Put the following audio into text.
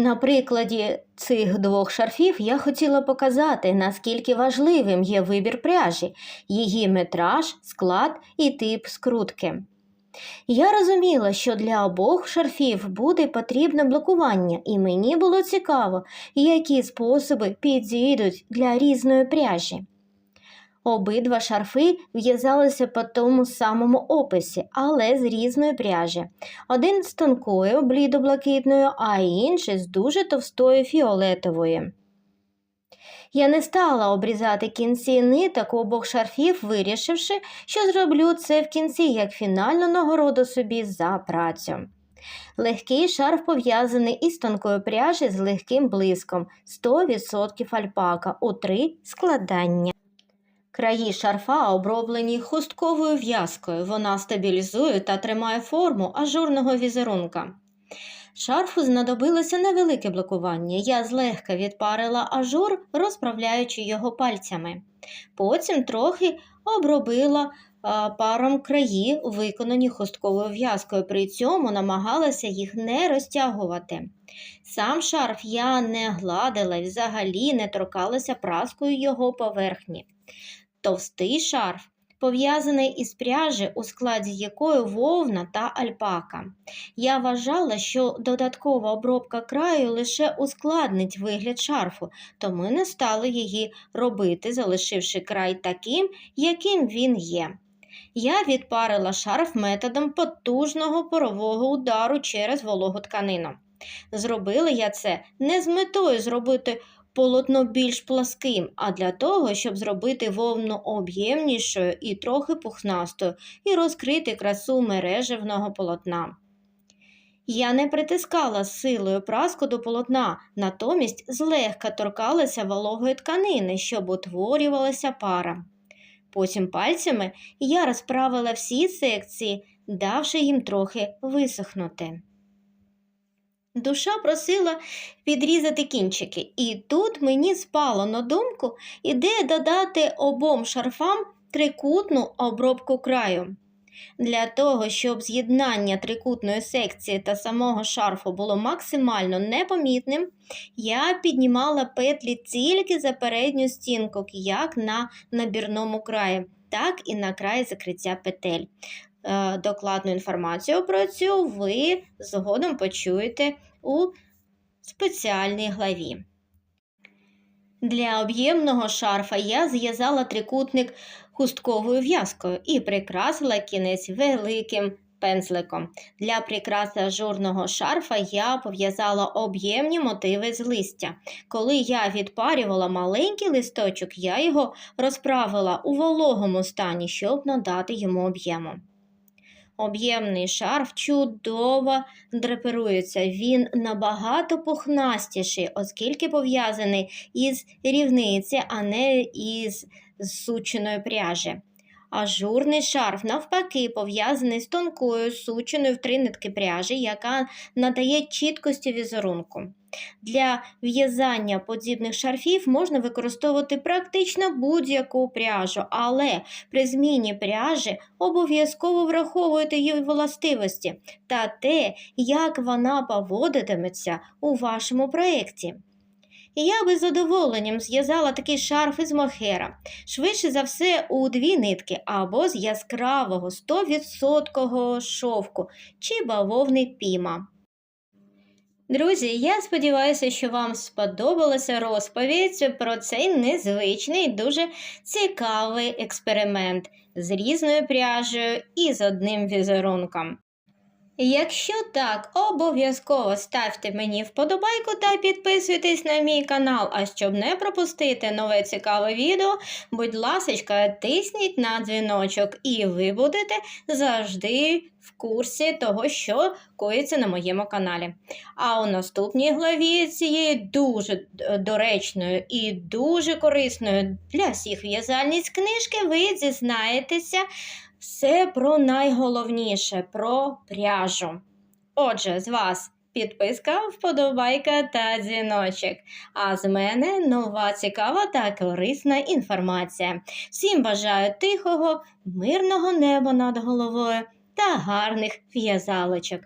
На прикладі цих двох шарфів я хотіла показати, наскільки важливим є вибір пряжі, її метраж, склад і тип скрутки. Я розуміла, що для обох шарфів буде потрібне блокування, і мені було цікаво, які способи підійдуть для різної пряжі. Обидва шарфи в'язалися по тому самому описі, але з різної пряжі. Один з тонкою блідо-блакитною, а інший з дуже товстою фіолетової. Я не стала обрізати кінці ниток обох шарфів, вирішивши, що зроблю це в кінці як фінальну нагороду собі за працю. Легкий шарф пов'язаний із тонкою пряжі з легким блиском 100% альпака у три складання. Краї шарфа оброблені хустковою в'язкою. Вона стабілізує та тримає форму ажурного візерунка. Шарфу знадобилося невелике блокування. Я злегка відпарила ажур, розправляючи його пальцями. Потім трохи обробила паром краї, виконані хустковою в'язкою, при цьому намагалася їх не розтягувати. Сам шарф я не гладила і взагалі не торкалася праскою його поверхні. Товстий шарф пов'язаний із пряжі, у складі якої вовна та альпака. Я вважала, що додаткова обробка краю лише ускладнить вигляд шарфу, тому не стала її робити, залишивши край таким, яким він є. Я відпарила шарф методом потужного порового удару через вологу тканину. Зробила я це не з метою зробити полотно більш пласким, а для того, щоб зробити вовну об'ємнішою і трохи пухнастою і розкрити красу мережевного полотна. Я не притискала силою праску до полотна, натомість злегка торкалася вологої тканини, щоб утворювалася пара. Потім пальцями я розправила всі секції, давши їм трохи висохнути. Душа просила відрізати кінчики, і тут мені спало на думку ідея додати обом шарфам трикутну обробку краю. Для того, щоб з'єднання трикутної секції та самого шарфу було максимально непомітним, я піднімала петлі тільки за передню стінку, як на набірному краї, так і на край закриття петель. Е, Докладну інформацію про цю ви згодом почуєте у спеціальній главі. Для об'ємного шарфа я зв'язала трикутник хустковою в'язкою і прикрасила кінець великим пензликом. Для прикраси ажурного шарфа я пов'язала об'ємні мотиви з листя. Коли я відпарювала маленький листочок, я його розправила у вологому стані, щоб надати йому об'єму. Об'ємний шарф чудово драпирується. Він набагато пухнастіший, оскільки пов'язаний із рівниці, а не із сученої пряжі. Ажурний шарф, навпаки, пов'язаний з тонкою сученою в три нитки пряжі, яка надає чіткості візерунку. Для в'язання подібних шарфів можна використовувати практично будь-яку пряжу, але при зміні пряжі обов'язково враховуйте її властивості та те, як вона поводитиметься у вашому проєкті. Я би з задоволенням зв'язала такий шарф із мохера, швидше за все у дві нитки або з яскравого 100% шовку чи бавовни піма. Друзі, я сподіваюся, що вам сподобалася розповідь про цей незвичний, дуже цікавий експеримент з різною пряжею і з одним візерунком. Якщо так, обов'язково ставте мені вподобайку та підписуйтесь на мій канал. А щоб не пропустити нове цікаве відео, будь ласка, тисніть на дзвіночок, і ви будете завжди в курсі того, що коїться на моєму каналі. А у наступній главі цієї дуже доречної і дуже корисної для всіх в'язальниць книжки ви дізнаєтеся все про найголовніше про пряжу. Отже, з вас підписка, вподобайка та дзвіночок. А з мене нова цікава та корисна інформація. Всім бажаю тихого, мирного неба над головою та гарних в'язалочок.